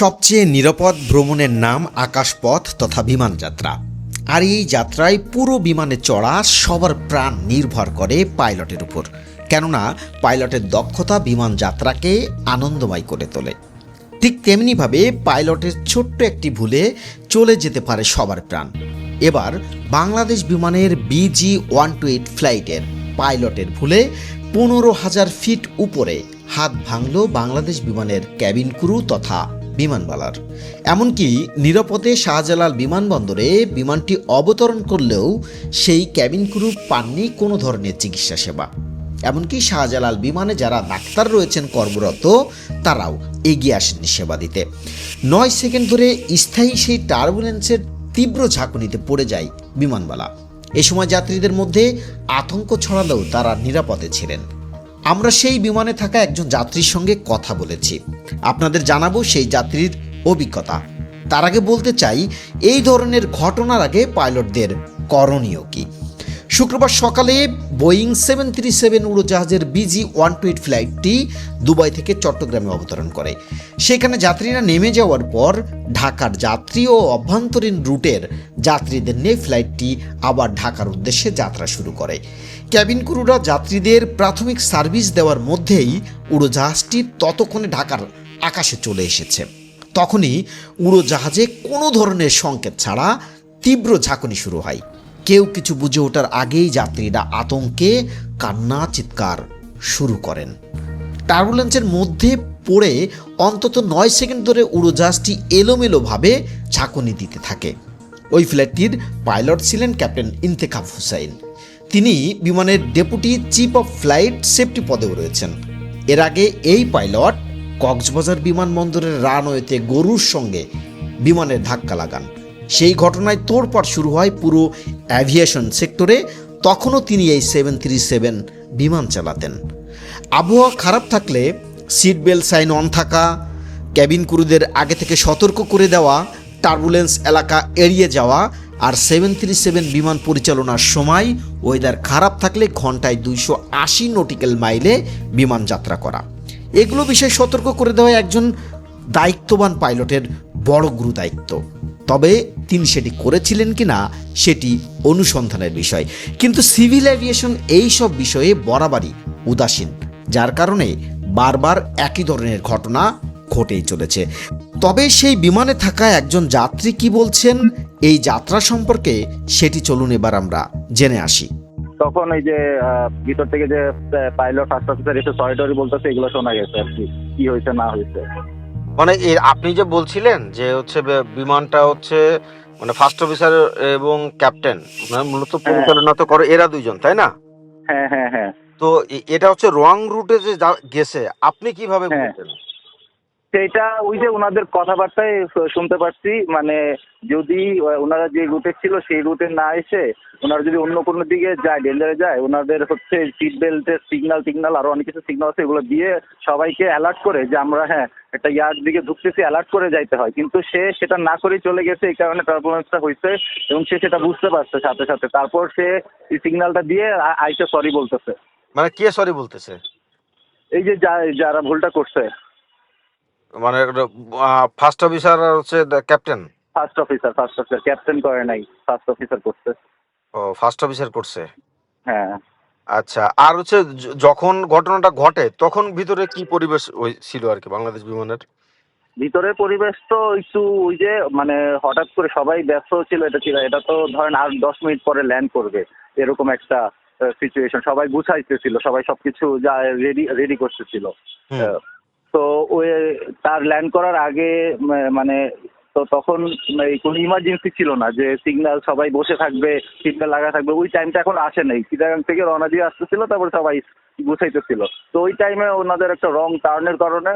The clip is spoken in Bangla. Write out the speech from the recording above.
সবচেয়ে নিরাপদ ভ্রমণের নাম আকাশপথ তথা বিমান যাত্রা। আর এই যাত্রায় পুরো বিমানে চড়া সবার প্রাণ নির্ভর করে পাইলটের উপর। কেননা, পাইলটের দক্ষতা বিমান যাত্রাকে আনন্দময় করে তোলে। ঠিক তেমনিভাবে পাইলটের ছোট্ট একটি ভুলে চলে যেতে পারে সবার প্রাণ। এবার বাংলাদেশ বিমানের বিজি ওয়ান টু এইট ফ্লাইটের পাইলটের ভুলে পনেরো হাজার ফিট উপরে হাত ভাঙল বাংলাদেশ বিমানের ক্যাবিন ক্রু তথা বিমানবালার। এমনকি নিরাপদে শাহজালাল বিমানবন্দরে বিমানটি অবতরণ করলেও সেই ক্যাবিন ক্রু পাননি কোনো ধরনের চিকিৎসা সেবা। এমনকি শাহজালাল বিমানে যারা ডাক্তার রয়েছেন কর্মরত, তারাও এগিয়ে আসেননি সেবা দিতে। নয় সেকেন্ড ধরে স্থায়ী সেই টার্বুলেন্সের তীব্র ঝাঁকুনিতে পড়ে যায় বিমানবালা। এ সময় যাত্রীদের মধ্যে আতঙ্ক ছড়ালেও তারা নিরাপদে ছিলেন। আমরা সেই বিমানে থাকা একজন যাত্রীর সঙ্গে কথা বলেছি। আপনাদের জানাব সেই যাত্রীর অভিজ্ঞতা। তার আগে বলতে চাই, এই ধরনের ঘটনার আগে পাইলটদের করণীয় কী? শুক্রবার সকালে বোয়িং সেভেন থ্রি সেভেন উড়োজাহাজের বিজি ওয়ান টু এইট ফ্লাইটটি দুবাই থেকে চট্টগ্রামে অবতরণ করে। সেখানে যাত্রীরা নেমে যাওয়ার পর ঢাকার যাত্রী ও অভ্যন্তরীণ রুটের যাত্রীদের নিয়ে ফ্লাইটটি আবার ঢাকার উদ্দেশ্যে যাত্রা শুরু করে। ক্যাবিন ক্রুরা যাত্রীদের প্রাথমিক সার্ভিস দেওয়ার মধ্যেই উড়োজাহাজটি ততক্ষণে ঢাকার আকাশে চলে এসেছে। তখনই উড়োজাহাজে কোনো ধরনের সংকেত ছাড়া তীব্র ঝাঁকুনি শুরু হয়। কেউ কিছু বুঝে ওঠার আগেই যাত্রীরা আতঙ্কে কান্না, চিৎকার শুরু করেন। টার্বুলেন্সের মধ্যে পড়ে অন্তত নয় সেকেন্ড ধরে উড়োজাহাজটি এলোমেলোভাবে ঝাঁকুনি দিতে থাকে। ওই ফ্লাইটটির পাইলট ছিলেন ক্যাপ্টেন ইন্তেখাব হুসাইন। তিনি বিমানের deputy chief of flight safety পদেও রয়েছেন। এর আগে এই পাইলট কক্সবাজার বিমানবন্দরের রানওয়েতে গরুর সঙ্গে বিমানের ধাক্কা লাগান। সেই ঘটনায় তোড়পাড় শুরু হয় পুরো অ্যাভিয়েশন সেক্টরে তখনও তিনি এই সেভেন থ্রি সেভেন বিমান চালাতেন। আবহাওয়া খারাপ থাকলে সিট বেল্ট সাইন অন থাকা ক্যাবিন ক্রুদের আগে থেকে সতর্ক করে দেওয়া টার্বুলেন্স এলাকা এড়িয়ে যাওয়া আর সেভেন থ্রি সেভেন বিমান পরিচালনার সময় ওয়েদার খারাপ থাকলে ঘন্টায় দুইশো আশি নটিক্যাল মাইলে বিমান যাত্রা করা। এগুলো বিষয়ে সতর্ক করে দেওয়া একজন দায়িত্ববান পাইলটের বড় গুরু দায়িত্ব তবে তিনি সেটি করেছিলেন কি না সেটি অনুসন্ধানের বিষয়। কিন্তু সিভিল অ্যাভিয়েশন এই সব বিষয়ে বরাবরই উদাসীন, যার কারণে বারবার একই ধরনের ঘটনা ঘটেই চলেছে। তবে সেই বিমানে থাকা একজন যাত্রী কি বলছেন? এই যাত্রা সম্পর্কে সেটি চলুন এবার আমরা জেনে আসি। তখন এই যে আহ, ভিতর থেকে যে পাইলট ফার্স্ট অফিসার এসে সরি টরি বলতেছে এগুলো শোনা গেছে আর কি কি হয়েছে না হয়েছে। মানে আপনি যে বলছিলেন যে হচ্ছে বিমানটা হচ্ছে মানে ফার্স্ট অফিসার এবং ক্যাপ্টেন মানে মূলত পরিচালনা তো করে এরা দুইজন তাই না? হ্যাঁ হ্যাঁ হ্যাঁ। তো এটা হচ্ছে রং রুটে যে যা- গেছে আপনি কীভাবে হ্যাঁ। সেইটা ওই যে ওনাদের কথাবার্তায় শুনতে পাচ্ছি মানে যদি ওনারা যে রুটে ছিল সেই রুটে না এসে ওনারা যদি অন্য কোনো দিকে যায় ডেঞ্জারে যায় ওনাদের হচ্ছে সিট বেল্টের সিগন্যাল টিগনাল আরও অনেক কিছু সিগন্যাল আছে এগুলো দিয়ে সবাইকে অ্যালার্ট করে যে আমরা হ্যাঁ একটা ইয়ার দিকে ঢুকতেছি অ্যালার্ট করে যাইতে হয়। কিন্তু সে সেটা না করেই চলে গেছে এই কারণে টার্বুলেন্সটা হয়েছে এবং সে সেটা বুঝতে পারছে সাথে সাথে। তারপর সে এই সিগন্যালটা দিয়ে আইসে সরি বলতেছে। মানে কে সরি বলতেছে? এই যে যা- যারা ভুলটা করছে। মানে ফার্স্ট অফিসার হচ্ছে captain first officer first officer captain করে নাই ফার্স্ট অফিসার করছে। ও ফার্স্ট অফিসার করছে? হ্যাঁ। আচ্ছা আর হচ্ছে যখন ঘটনাটা ঘটে তখন ভিতরে কি পরিবেশ ওই ছিল আর কি বাংলাদেশ বিমানের? ভিতরের পরিবেশ তো একটু ওই যে মানে হঠাৎ করে সবাই ব্যস্ত ছিল এটা ছিল এটা তো ধরেন আর দশ মিনিট পরে ল্যান্ড করবে এরকম একটা সিচুয়েশন সবাই গুছাইতেছিল সবাই সবকিছু যা রেডি রেডি করতেছিল। তো ওই তার ল্যান্ড করার আগে মানে তো তখন কোনো ইমার্জেন্সি ছিল না যে সিগনাল সবাই বসে থাকবে সিগনাল লাগা থাকবে, ওই টাইমটা এখন আসে নাই। চিটাগাং থেকে রওনা দিয়ে আসতেছিল, তারপরে সবাই গুছাইতেছিল। তো ওই টাইমে ওনাদের একটা রং টার্নের কারণে